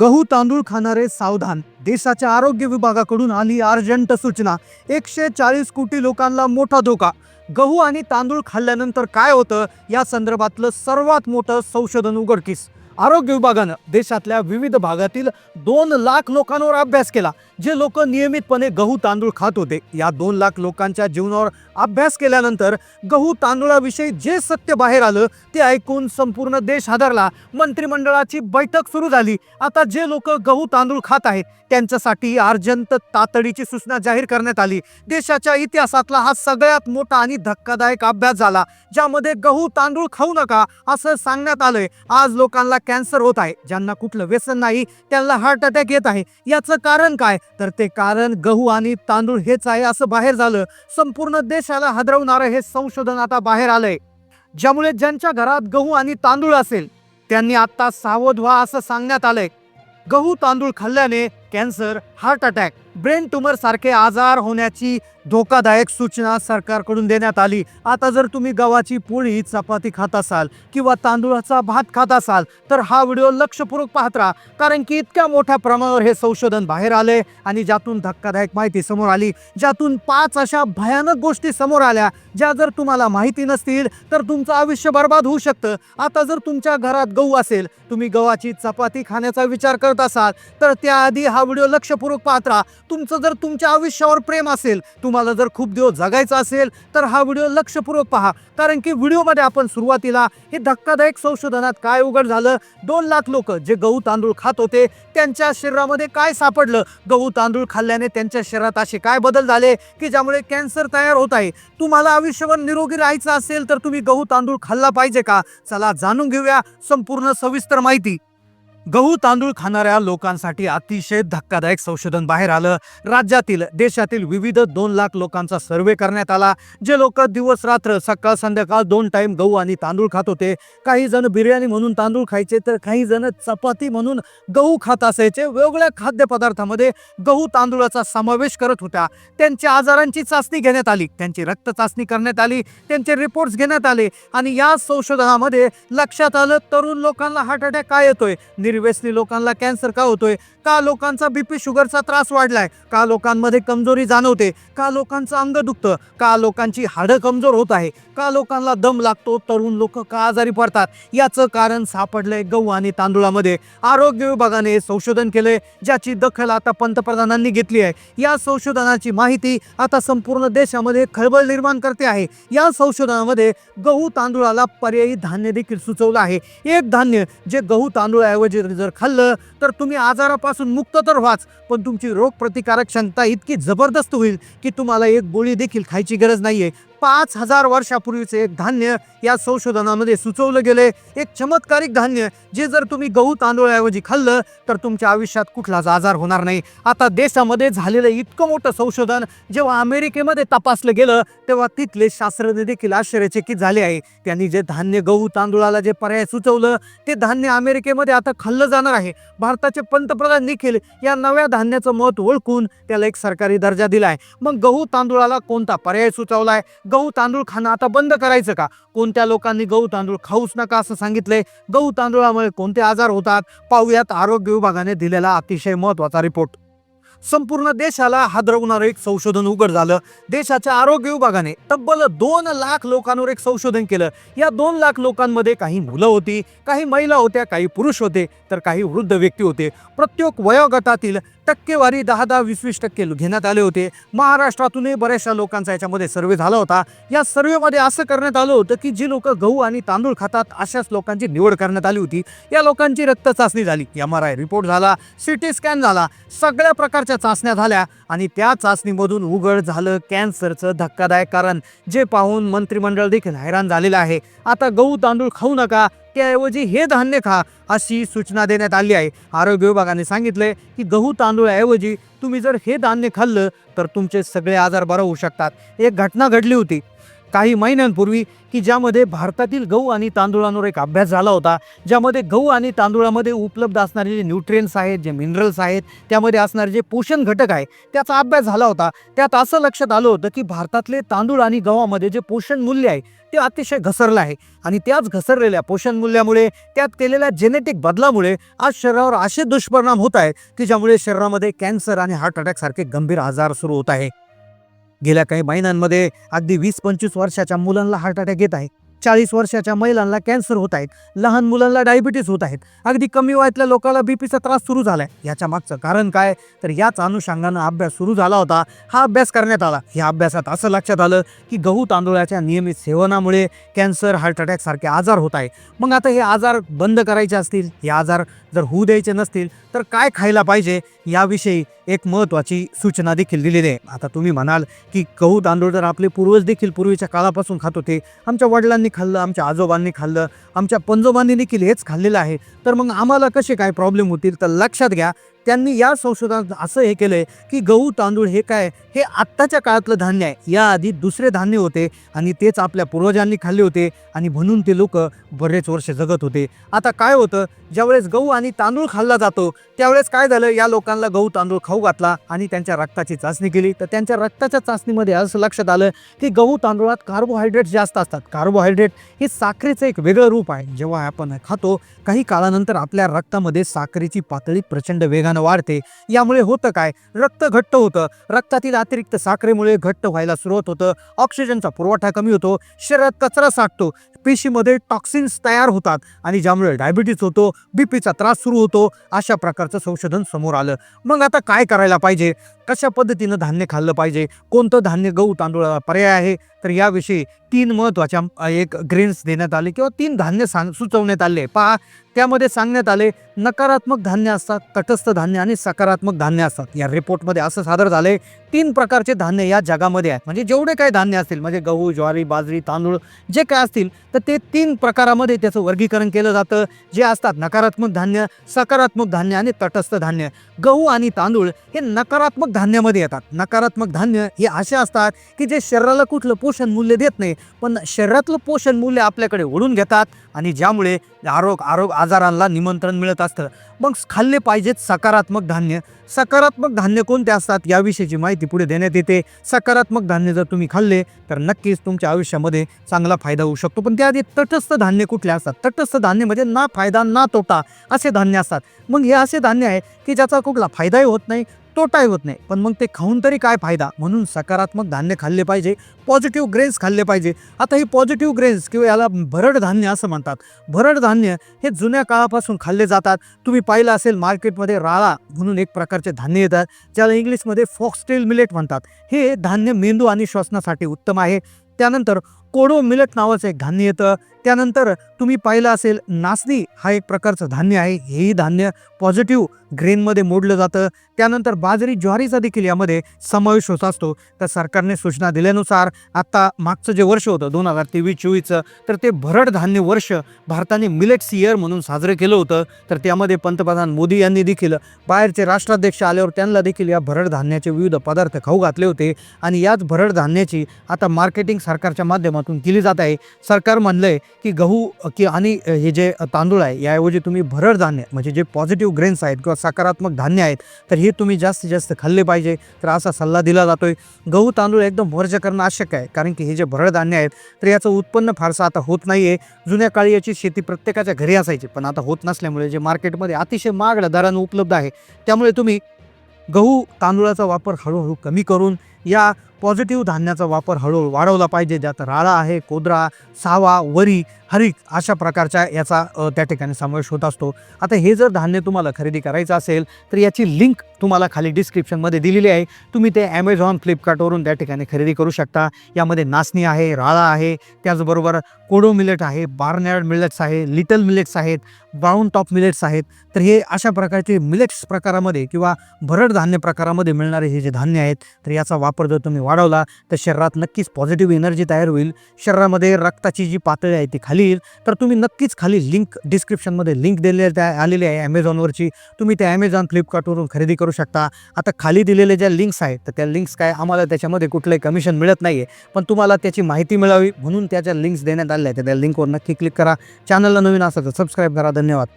गहू तांदूळ खाणारे सावधान. देशाच्या आरोग्य विभागाकडून आली अर्जंट सूचना. एकशे चाळीस कोटी लोकांना मोठा धोका. गहू आणि तांदूळ खाल्ल्यानंतर काय होतं? या संदर्भातलं सर्वात मोठं संशोधन उघडकीस. आरोग्य विभागानं देशातल्या विविध भागातील दोन लाख लोकांवर अभ्यास केला जे लोक नियमितपणे गहू तांदूळ खात होते. या दोन लाख लोकांच्या जीवनावर अभ्यास केल्यानंतर गहू तांदूळाविषयी जे सत्य बाहेर आलं ते ऐकून संपूर्ण देश हादरला. मंत्रिमंडळाची बैठक सुरू झाली. आता जे लोक गहू तांदूळ खात आहेत त्यांच्यासाठी अर्जंत तातडीची सूचना जाहीर करण्यात आली. देशाच्या इतिहासातला हा सगळ्यात मोठा आणि धक्कादायक अभ्यास झाला ज्यामध्ये गहू तांदूळ खाऊ नका असं सांगण्यात आलंय. आज लोकांना कॅन्सर होत आहे. ज्यांना कुठलं व्यसन नाही त्यांना हार्ट अटॅक येत आहे. याचं कारण काय? तर ते कारण गहू आणि तांदूळ हेच आहे असं बाहेर झालं. संपूर्ण देशाला हादरवणारं हे संशोधन आता बाहेर आलंय. ज्यामुळे ज्यांच्या घरात गहू आणि तांदूळ असेल त्यांनी आता सावध व्हा असं सांगण्यात आलंय. गहू तांदूळ खाल्ल्याने cancer heart attack brain tumour सारखे आजार होण्याची धोकादायक सूचना सरकारकडून देण्यात आली. आता जर तुम्ही गव्हाची पोळी चपाती खात असाल किंवा तांदूळाचा भात खात असाल तर हा व्हिडिओ लक्षपूर्वक पाहत राहा कारण की इतक्या मोठ्या प्रमाणावर हे संशोधन बाहेर आले आणि ज्यातून धक्कादायक माहिती समोर आली. ज्यातून पाच अशा भयानक गोष्टी समोर आल्या ज्या जर तुम्हाला माहिती नसतील तर तुमचं आयुष्य बर्बाद होऊ शकतं. आता जर तुमच्या घरात गहू असेल तुम्ही गव्हाची चपाती खाण्याचा विचार करत असाल तर त्याआधी हा व्हिडिओ लक्षपूर्वक पाहत राहा. तुमचं जर तुमच्या आयुष्यावर प्रेम असेल तुम्हाला जर खूप दिवस जगायचा असेल तर हा व्हिडिओ लक्षपूर्वक पहा. कारण की व्हिडिओमध्ये आपण सुरुवातीला हे धक्कादायक संशोधनात काय उघड झालं? दोन लाख लोक जे गहू तांदूळ खात होते त्यांच्या शरीरामध्ये काय सापडलं? गहू तांदूळ खाल्ल्याने त्यांच्या शरीरात असे काय बदल झाले की ज्यामुळे कॅन्सर तयार होत आहे? तुम्हाला आयुष्यभर निरोगी राहायचं असेल तर तुम्ही गहू तांदूळ खाल्ला पाहिजे का? चला जाणून घेऊया संपूर्ण सविस्तर माहिती. गहू तांदूळ खाणाऱ्या लोकांसाठी अतिशय धक्कादायक संशोधन बाहेर आलं. राज्यातील देशातील विविध दोन लाख लोकांचा सर्वे करण्यात आला. जे लोक दिवस रात्र सकाळ संध्याकाळ दोन टाइम गहू आणि तांदूळ खात होते. काही जण बिर्याणी म्हणून तांदूळ खायचे तर काही जण चपाती म्हणून गहू खात असायचे. वेगवेगळ्या खाद्यपदार्थामध्ये गहू तांदूळाचा समावेश करत होता त्यांच्या आजारांची चाचणी घेण्यात आली. त्यांची रक्त चाचणी करण्यात आली. त्यांचे रिपोर्ट्स घेण्यात आले. आणि या संशोधनामध्ये लक्षात आलं तरुण लोकांना हार्ट अटॅक काय येतोय? सिरियसली लोकांना कॅन्सर का होतोय? का लोकांचा बीपी शुगरचा त्रास वाढलाय? का लोकांमध्ये कमजोरी जाणवते? का लोकांचं अंग दुखतं? का लोकांची हाडं कमजोर होत आहे? का लोकांना दम लागतो? तरुण लोक का आजारी पडतात? याचं कारण सापडलंय गहू आणि तांदूळामध्ये. आरोग्य विभागाने संशोधन केलंय ज्याची दखल आता पंतप्रधानांनी घेतली आहे. या संशोधनाची माहिती आता संपूर्ण देशामध्ये खळबळ निर्माण करते आहे. या संशोधनामध्ये गहू तांदूळाला पर्यायी धान्य देखील सुचवलं आहे. एक धान्य जे गहू तांदूळाऐवजी जर खाल्लं तर तुम्ही आजारापासून मुक्त तर व्हाच. पण तुमची रोगप्रतिकारक क्षमता इतकी जबरदस्त होईल की तुम्हाला एक गोळी देखील खायची गरज नाही आहे पाच हजार वर्षापूर्वीचे एक धान्य या संशोधनामध्ये सुचवलं गेले. एक चमत्कारिक धान्य जे जर तुम्ही गहू तांदूळऐवजी खाल्लं तर तुमच्या आयुष्यात कुठलाच आजार होणार नाही. आता देशामध्ये झालेलं इतकं मोठं संशोधन जेव्हा अमेरिकेमध्ये तपासलं गेलं तेव्हा तिथले शास्त्रज्ञ देखील आश्चर्यचकित झाले आहे. त्यांनी जे धान्य गहू तांदूळाला जे पर्याय सुचवलं ते धान्य अमेरिकेमध्ये आता खाल्लं जाणार आहे. भारताचे पंतप्रधान देखील या नव्या धान्याचं महत्त्व ओळखून त्याला एक सरकारी दर्जा दिलाय. मग गहू तांदूळाला कोणता पर्याय सुचवलाय? गहू तांदूळ खाणं आता बंद करायचं का? कोणत्या लोकांनी गहू तांदूळ खाऊच नका असं सांगितलंय. गहू तांदूळामुळे कोणते आजार होतात? पाहूयात आरोग्य विभागाने दिलेला अतिशय महत्त्वाचा रिपोर्ट संपूर्ण देशाला हादरवणारं एक संशोधन उघड झालं. देशाच्या आरोग्य विभागाने तब्बल दोन लाख लोकांवर एक संशोधन केलं. या दोन लाख लोकांमध्ये काही मुलं होती काही महिला होत्या काही पुरुष होते तर काही वृद्ध व्यक्ती होते. प्रत्येक वयोगटातील टक्केवारी दहा दहा वीस वीस टक्के घेण्यात आले होते. महाराष्ट्रातूनही बऱ्याचशा लोकांचा याच्यामध्ये सर्वे झाला होता. या सर्वेमध्ये असं करण्यात आलं होतं की जी लोक गहू आणि तांदूळ खातात अशाच लोकांची निवड करण्यात आली होती. या लोकांची रक्त चाचणी झाली. एम आर आय रिपोर्ट झाला सिटी स्कॅन झाला सगळ्या प्रकारच्या चाचण्या झाल्या आणि त्या चाचणीमधून उघड झालं कॅन्सरचं धक्कादायक कारण जे पाहून मंत्रिमंडळ देखील हैराण झालेलं आहे. आता गहू तांदूळ खाऊ नका त्याऐवजी हे धान्य खा अशी सूचना देण्यात आली आहे. आरोग्य विभागाने सांगितलंय की गहू तांदूळऐवजी तुम्ही जर हे धान्य खाल्लं तर तुमचे सगळे आजार बरं होऊ शकतात. एक घटना घडली होती. काही महिन्यांपूर्वी की ज्यामध्ये भारतातील गहू आणि तांदूळांवर एक अभ्यास झाला होता ज्यामध्ये गहू आणि तांदूळामध्ये उपलब्ध असणारे जे न्यूट्रियन्स आहेत जे मिनरल्स आहेत त्यामध्ये असणारे जे पोषण घटक आहे त्याचा अभ्यास झाला होता. त्यात असं लक्षात आलं होतं की भारतातले तांदूळ आणि गव्हामध्ये जे पोषण मूल्य आहे ते अतिशय घसरलं आहे. आणि त्याच घसरलेल्या पोषण मूल्यामुळे त्यात केलेल्या जेनेटिक बदलामुळे आज शरीरावर असे दुष्परिणाम होत आहेत की ज्यामुळे शरीरामध्ये कॅन्सर आणि हार्ट अटॅकसारखे गंभीर आजार सुरू होत आहे. गेल्या काही महिन्यांमध्ये अगदी वीस पंचवीस वर्षाच्या मुलांना हार्ट अटॅक येत आहे चाळीस वर्षाच्या महिलांना कॅन्सर होत आहेत. लहान मुलांना डायबिटीस होत आहेत. अगदी कमी वयातल्या लोकांना बीपीचा त्रास सुरू झालाय. याच्या मागचं कारण काय? तर याच अनुषंगानं अभ्यास सुरू झाला होता. हा अभ्यास करण्यात आला. या अभ्यासात असं लक्षात आलं की गहू तांदूळाच्या नियमित सेवनामुळे कॅन्सर हार्ट अटॅक सारखे आजार होत आहे मग आता हे आजार बंद करायचे असतील? हे आजार जर होऊ द्यायचे नसतील तर काय खायला पाहिजे? याविषयी एक महत्त्वाची सूचना देखील दिलेली आहे. आता तुम्ही म्हणाल की गहू तांदूळ तर आपले पूर्वज देखील पूर्वीच्या काळापासून खात होते. आमच्या वडिलांनी खाल्लं आमच्या आजोबांनी खाल्लं आमच्या पंजोबांनी देखील हेच खाल्लेलं आहे. तर मग आम्हाला कसे काय प्रॉब्लेम होतील? तर लक्षात घ्या त्यांनी या संशोधनात असं हे केलंय की गहू तांदूळ हे काय? हे आत्ताच्या काळातलं धान्य आहे. याआधी दुसरे धान्य होते आणि तेच आपल्या पूर्वजांनी खाल्ले होते आणि म्हणून ते लोक बरेच वर्ष जगत होते. आता काय होतं? ज्यावेळेस गहू आणि तांदूळ खाल्ला जातो त्यावेळेस काय झालं? या लोकांना गहू तांदूळ खाऊ घातला आणि त्यांच्या रक्ताची चाचणी केली. तर त्यांच्या रक्ताच्या चाचणीमध्ये असं लक्षात आलं की गहू तांदूळात कार्बोहायड्रेट जास्त असतात. कार्बोहायड्रेट हे साखरेचं एक वेगळं रूप आहे. जेव्हा आपण खातो काही काळानंतर आपल्या रक्तामध्ये साखरेची पातळी प्रचंड वेगानं वाढते. यामुळे होतं काय? रक्त घट्ट होतं. रक्तातील अतिरिक्त साखरेमुळे घट्ट व्हायला सुरुवात होतं. ऑक्सिजनचा पुरवठा कमी होतो. शरीरात कचरा साठतो. पेशीमध्ये टॉक्सिन्स तयार होतात आणि ज्यामुळे डायबिटीज होतो बीपीचा त्रास सुरू होतो. अशा प्रकारचं संशोधन समोर आलं. मग आता काय करायला पाहिजे? कशा पद्धतीनं धान्य खाल्लं पाहिजे? कोणतं धान्य गहू तांदूळाला पर्याय आहे? तर याविषयी तीन महत्त्वाच्या एक ग्रेन्स देण्यात आले किंवा तीन धान्य सांग सुचवण्यात आले. पहा त्यामध्ये सांगण्यात आले नकारात्मक धान्य असतात तटस्थ धान्य आणि सकारात्मक धान्य असतात. या रिपोर्टमध्ये असं सादर झालंय तीन प्रकारचे धान्य या जगामध्ये आहेत. म्हणजे जेवढे काही धान्य असतील म्हणजे गहू ज्वारी बाजरी तांदूळ जे काय असतील तर ते तीन प्रकारामध्ये त्याचं वर्गीकरण केलं जातं. जे असतात नकारात्मक धान्य सकारात्मक धान्य आणि तटस्थ धान्य. गहू आणि तांदूळ हे नकारात्मक धान्यामध्ये येतात. नकारात्मक धान्य हे असे असतात की जे शरीराला कुठलं पोषण मूल्य देत नाही पण शरीरातलं पोषण मूल्य आपल्याकडे ओढून घेतात आणि ज्यामुळे म्हणजे आरोग आरोग आजारांना निमंत्रण मिळत असतं. मग खाल्ले पाहिजेत सकारात्मक धान्य. सकारात्मक धान्य कोणते असतात याविषयीची माहिती पुढे देण्यात येते. सकारात्मक धान्य जर तुम्ही खाल्ले तर नक्कीच तुमच्या आयुष्यामध्ये चांगला फायदा होऊ शकतो. पण त्याआधी तटस्थ धान्य कुठले असतात? तटस्थ धान्य म्हणजे ना फायदा ना तोटा असे धान्य असतात. मग हे असे धान्य आहे की ज्याचा कुठला फायदाही होत नाही तोटाही होत नाही. पण मग ते खाऊन तरी काय फायदा? म्हणून सकारात्मक धान्य खाल्ले पाहिजे पॉझिटिव्ह ग्रेन्स खाल्ले पाहिजे. आता हे पॉझिटिव्ह ग्रेन्स किंवा याला भरड धान्य असं म्हणतात. भरड धान्य हे जुन्या काळापासून खाल्ले जातात. तुम्ही पाहिलं असेल मार्केटमध्ये राळा म्हणून एक प्रकारचे धान्य येतात ज्याला इंग्लिशमध्ये फॉक्सटेल मिलेट म्हणतात. हे धान्य मेंदू आणि श्वसनासाठी उत्तम आहे. त्यानंतर कोडो मिलट नावाचं एक धान्य येतं. त्यानंतर तुम्ही पाहिलं असेल नाचणी हा एक प्रकारचं धान्य आहे. हेही धान्य पॉझिटिव्ह ग्रेनमध्ये मोडलं जातं. त्यानंतर बाजरी ज्वारीचा देखील यामध्ये समावेश होत असतो. तर सरकारने सूचना दिल्यानुसार आत्ता मागचं जे वर्ष होतं दोन हजार तेवीस चोवीसचं तर ते भरड धान्य वर्ष भारताने मिलेट्स इयर म्हणून साजरं केलं होतं. तर त्यामध्ये पंतप्रधान मोदी यांनी देखील बाहेरचे राष्ट्राध्यक्ष आल्यावर त्यांना देखील या भरड धान्याचे विविध पदार्थ खाऊ घातले होते. आणि याच भरड धान्याची आता मार्केटिंग सरकारच्या माध्यमातून केली जात आहे. सरकार म्हणलंय की गहू की आणि हे जे तांदूळ आहे याऐवजी तुम्ही भरड धान्य म्हणजे जे पॉझिटिव्ह ग्रेन्स आहेत किंवा सकारात्मक धान्य आहेत तर हे तुम्ही जास्तीत जास्त खाल्ले पाहिजे. तर असा सल्ला दिला जातोय. गहू तांदूळ एकदम वर्ज करणं आवश्यक आहे कारण की हे जे भरड धान्य आहेत तर याचं उत्पन्न फारसं आता होत नाही आहे जुन्या काळी याची शेती प्रत्येकाच्या घरी असायची पण आता होत नसल्यामुळे जे मार्केटमध्ये अतिशय महागड्या दरानं उपलब्ध आहे त्यामुळे तुम्ही गहू तांदूळाचा वापर हळूहळू कमी करून या पॉझिटिव्ह धान्याचा वापर हळूहळू वाढवला पाहिजे. ज्यात राळा आहे कोदरा सावा वरी हरिक अशा प्रकारच्या याचा त्या ठिकाणी समावेश होत असतो. आता हे जर धान्य तुम्हाला खरेदी करायचं असेल तर याची लिंक तुम्हाला खाली डिस्क्रिप्शनमध्ये दिलेली आहे. तुम्ही ते ॲमेझॉन फ्लिपकार्टवरून त्या ठिकाणी खरेदी करू शकता. यामध्ये नाचणी आहे राळा आहे त्याचबरोबर कोडो मिलेट आहे बार्नॅड मिलेट्स आहे लिटल मिलेट्स आहेत ब्राऊन टॉप मिलेट्स आहेत. तर हे अशा प्रकारचे मिलेट्स प्रकारामध्ये किंवा भरड धान्य प्रकारामध्ये मिळणारे हे जे धान्य आहेत तर याचा वापर जर तुम्ही वाढवला तर शरीरात नक्कीच पॉझिटिव्ह एनर्जी तयार होईल. शरीरामध्ये रक्ताची जी पातळी आहे ती खाली येईल तर तुम्ही नक्कीच खाली लिंक डिस्क्रिप्शनमध्ये लिंक दिलेली त्या आलेली आहे ॲमेझॉनवरची तुम्ही त्या ॲमेझॉन फ्लिपकार्टवरून खरेदी करू शकता. आता खाली दिलेल्या ज्या लिंक्स आहेत तर त्या लिंक्स काय आम्हाला त्याच्यामध्ये कुठलंही कमिशन मिळत नाही आहे पण तुम्हाला त्याची माहिती मिळावी म्हणून त्याच्या लिंक्स देण्यात आल्या आहेत त्या लिंकवर नक्की क्लिक करा. चॅनलला नवीन असाल तर सबस्क्राईब करा. धन्यवाद